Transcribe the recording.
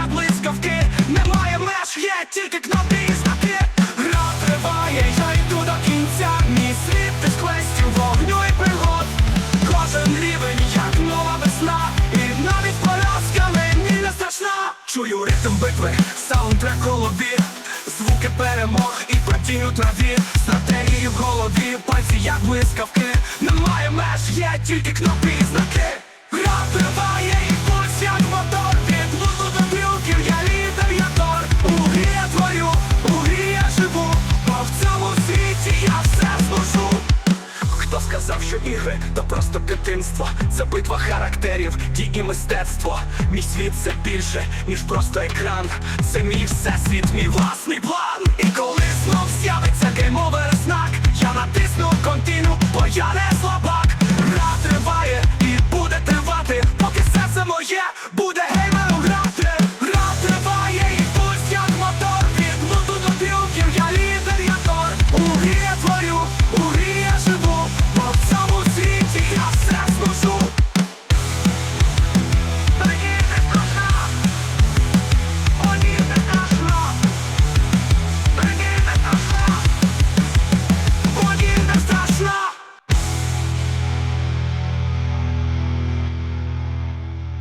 як блискавки, немає меж, є тільки кнопки і знаки. Гра триває, я йду до кінця, мій світ із квестів, вогню і пригод. Кожен рівень, як нова весна, і навіть поразка мені не страшна. Чую ритм битви, саундтрек голові, звуки перемог і протінь у траві, стратегії в голові, пальці як блискавки, немає меж, є тільки кнопки і знаки. що ігри то просто дитинство, це битва характерів, ті і мистецтво. Мій світ це більше, ніж просто екран. Це мій всесвіт, мій власний план. І коли знов з'явиться геймовер знак, я натисну контіну, бо я не слабак. Гра триває і буде тривати, поки серце моє буде.